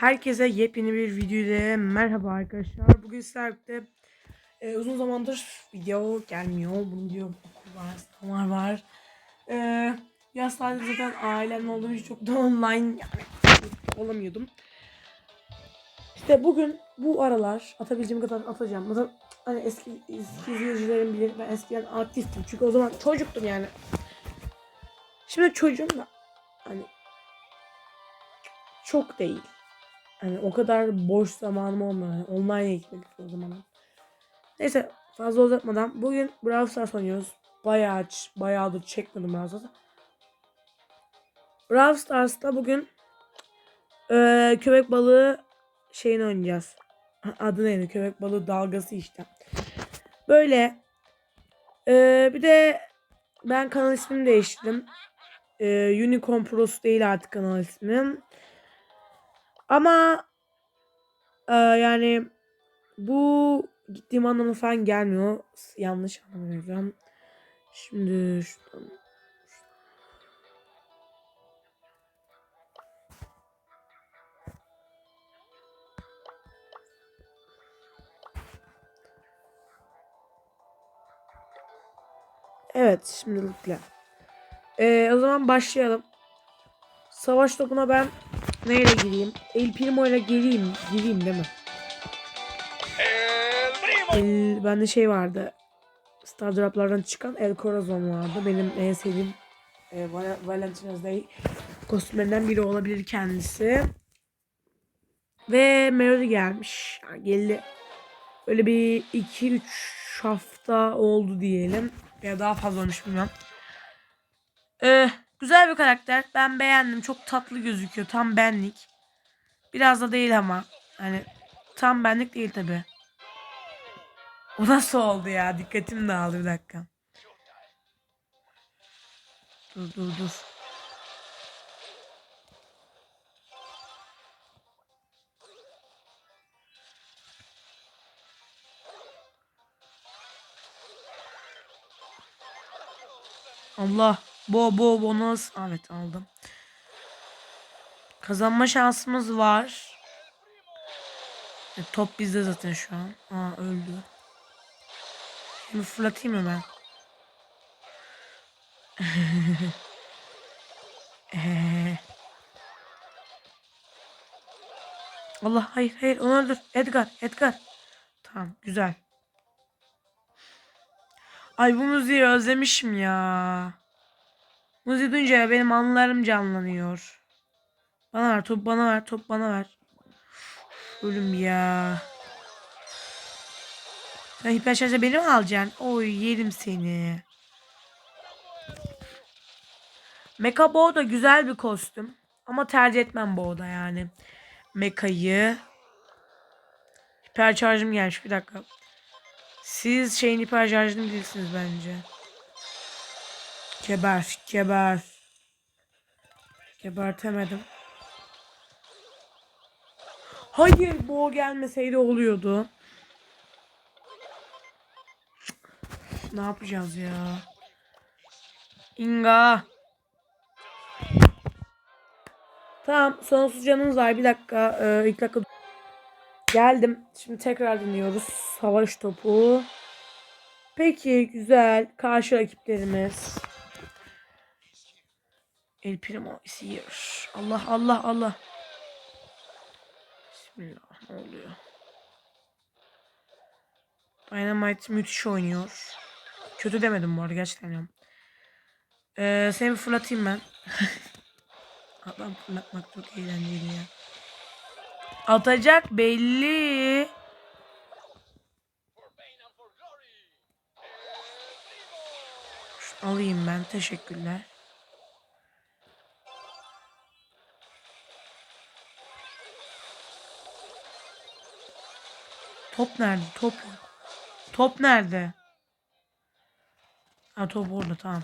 Herkese yepyeni bir video ile merhaba arkadaşlar. Bugün sizlerle e, uzun zamandır video gelmiyor. Bunu diyor okul var, sınavlar var. E, yaz tatili zaten ailemle olduğum için çok da online yani olamıyordum. İşte bugün bu aralar atabileceğim kadar atacağım. Mesela hani eski, eski izleyicilerim bilir ben eskiden aktiftim. Çünkü o zaman çocuktum yani. Şimdi çocuğum da hani çok değil. Hani o kadar boş zamanım olmuyor. Yani online'a gitmek o zaman. Neyse fazla uzatmadan bugün Brawl Stars oynuyoruz. Bayağı bayağıdır çekmedim Brawl Stars'ı. Brawl Stars'ta bugün eee köpek balığı şeyini oynayacağız. Adı neydi? Köpek balığı dalgası işte. Böyle eee, bir de ben kanal ismini değiştirdim. Eee Unicorn Pros değil artık kanal ismim. Ama e, yani bu gittiğim anlamına falan gelmiyor. Yanlış anlamıyorum. Şimdi şuradan. Evet şimdilikle. Ee, o zaman başlayalım. Savaş topuna ben neyle gireyim? El Primo ile gireyim. Gireyim değil mi? El, bende şey vardı. Star Drop'lardan çıkan El Corazon vardı. Benim en sevdiğim e, Val- Valentine's Day kostümlerinden biri olabilir kendisi. Ve Melody gelmiş. Yani geldi. Böyle bir 2-3 hafta oldu diyelim. Ya daha fazla olmuş bilmiyorum. Ee, güzel bir karakter. Ben beğendim. Çok tatlı gözüküyor. Tam benlik. Biraz da değil ama. Hani tam benlik değil tabi. O nasıl oldu ya? Dikkatim dağıldı bir dakika. Dur dur dur. Allah. Bo bo bonus. Evet aldım. Kazanma şansımız var. E, top bizde zaten şu an. Aa öldü. Şimdi fırlatayım ben? Ee. Allah hayır hayır onu öldür. Edgar Edgar. Tamam güzel. Ay bu müziği özlemişim ya. Müziği duyunca benim anılarım canlanıyor. Bana ver top bana ver top bana ver. Ölüm ya. Sen hiper şarjı beni mi alacaksın? Oy yerim seni. Mecha Bo da güzel bir kostüm. Ama tercih etmem Bo'da yani. Mecha'yı. Hiper şarjım gelmiş bir dakika. Siz şeyin hiper şarjını bilirsiniz bence. Geber, geber. Gebertemedim. Hayır, bu gelmeseydi oluyordu. Ne yapacağız ya? Inga. Tamam, sonsuz canımız var. Bir dakika, e, ilk dakika. Geldim. Şimdi tekrar dinliyoruz. Savaş topu. Peki, güzel. Karşı rakiplerimiz. El Primo is here. Allah Allah Allah. Bismillah ne oluyor? Dynamite müthiş oynuyor. Kötü demedim bu arada gerçekten. Ee, seni bir fırlatayım ben. Adam fırlatmak çok eğlenceli ya. Atacak belli. Şunu alayım ben. Teşekkürler. Top nerede? Top. Top nerede? Ha top orada tamam.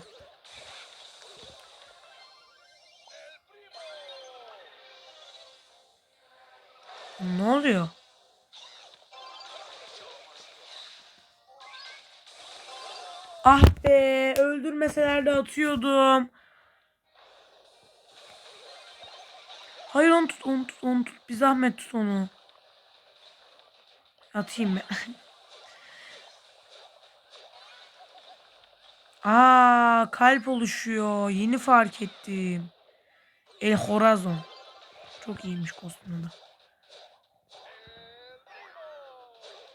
Ne oluyor? Ah be öldürmeseler de atıyordum. Hayır onu tut onu tut onu tut. Bir zahmet tut onu. Atayım ben. Aa kalp oluşuyor. Yeni fark ettim. El Horazon. Çok iyiymiş kostümü de.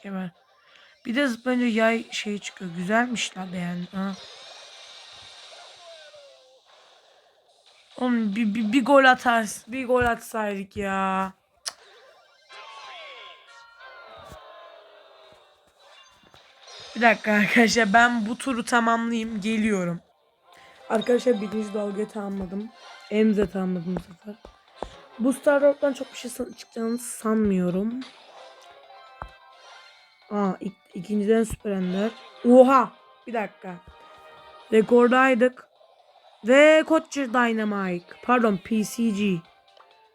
Geber. Bir de zıplayınca yay şey çıkıyor. Güzelmiş la beğendim. Ha. Oğlum bir, bir, bir gol atar, bir gol atsaydık ya. Bir dakika arkadaşlar ben bu turu tamamlayayım geliyorum. Arkadaşlar birinci dalgayı tamamladım. Emze tamamladım bu sefer. Bu Star Rock'tan çok bir şey çıkacağını sanmıyorum. Aa ik ikinciden Süper Ender. Oha! Bir dakika. Rekordaydık. Ve Koçer Dynamite. Pardon PCG.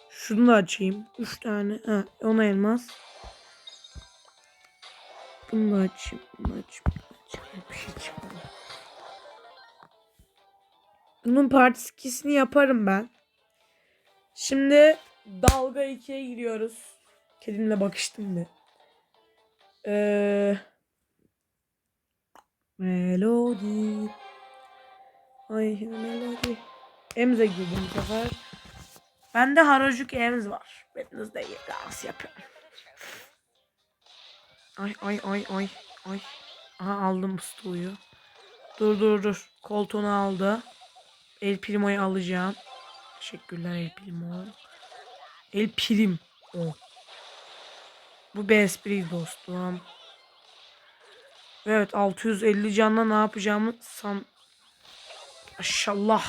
Şunu da açayım. 3 tane. Ha, ona elmas. Bunu da açayım. Bunu da açayım. Bir şey çıkmadı. Bunun part 2'sini yaparım ben. Şimdi dalga 2'ye giriyoruz. Kedimle bakıştım bir. Ee, melodi. Ay melodi. Emze girdim bu sefer. Bende Haracuk Ems var. İyi dans yapıyorum. Ay ay ay ay ay. Aha aldım stoğu. Dur dur dur. Koltuğunu aldı. El Primo'yu alacağım. Teşekkürler El Primo. El Prim. O. Bu bir espri dostum. Evet 650 canla ne yapacağımı san... Maşallah.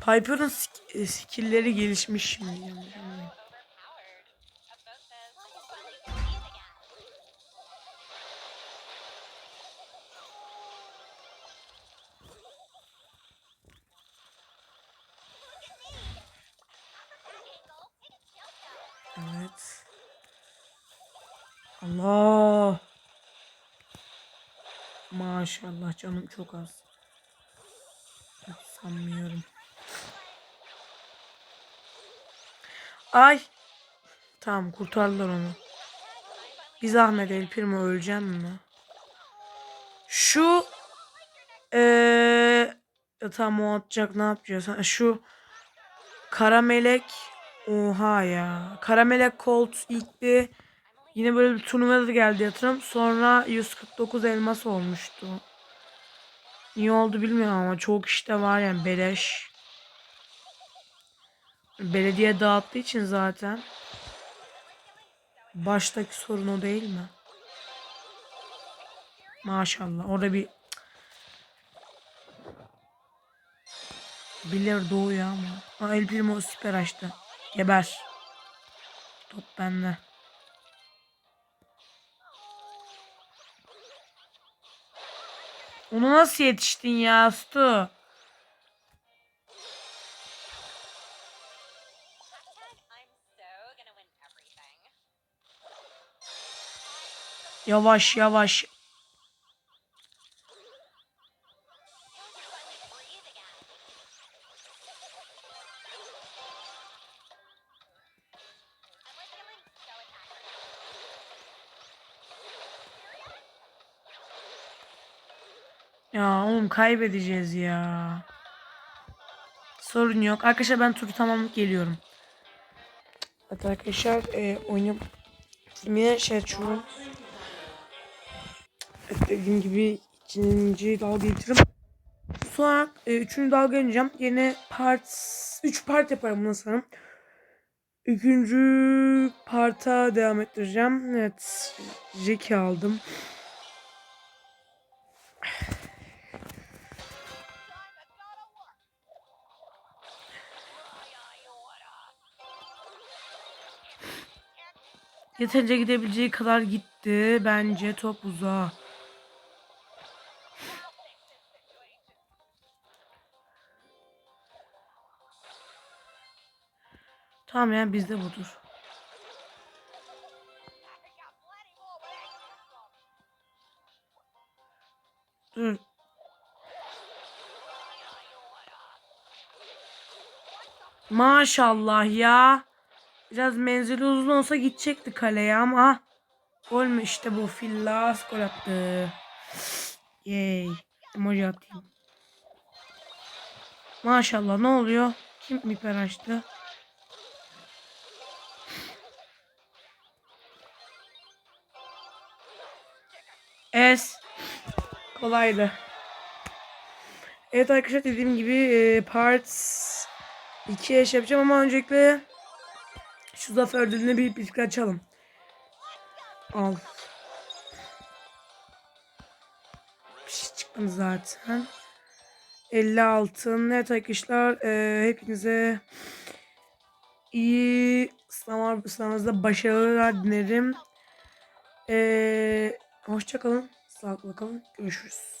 Piper'ın e, skill'leri gelişmiş şimdi. yani. Evet. Allah. Maşallah canım çok az. Sanmıyorum. Ay. Tamam kurtardılar onu. Bir zahmet El Primo öleceğim mi? Şu ya tamam o atacak ne yapacağız? Şu kara melek oha ya. Kara melek Colt ilk bir yine böyle bir turnuvada da geldi yatırım. Sonra 149 elmas olmuştu. Niye oldu bilmiyorum ama çok işte var yani beleş. Belediye dağıttığı için zaten. Baştaki sorun o değil mi? Maşallah. Orada bir Bilir doğuyor ama. Aa, El Primo süper açtı. Geber. Top bende. Onu nasıl yetiştin ya Stu? Yavaş yavaş. Ya oğlum kaybedeceğiz ya. Sorun yok. Arkadaşlar ben turu tamamlayıp geliyorum. Evet arkadaşlar e, oyunu yine şey açıyorum. Evet, dediğim gibi ikinci dalga getiririm. Sonra e, üçüncü dalga ineceğim. Yine part 3 part yaparım bunu sanırım. Üçüncü parta devam ettireceğim. Evet. Jackie aldım. Yeterince gidebileceği kadar gitti. Bence top uzağa. Tamam yani bizde budur. Dur. Maşallah ya. Biraz menzili uzun olsa gidecekti kaleye ama gol mü işte bu Fillas gol attı. Yay. Emoji atayım. Maşallah ne oluyor? Kim miper açtı? Es. Kolaydı. Evet arkadaşlar dediğim gibi e, parts 2 eş yapacağım ama öncelikle şu zafer ödülünü bir birlikte açalım. Al. Bir şey çıkmadı zaten. 50 altın. Evet arkadaşlar e, hepinize iyi sınav, sınavınızda başarılar dilerim. E, hoşçakalın. Sağlıkla kalın. Görüşürüz.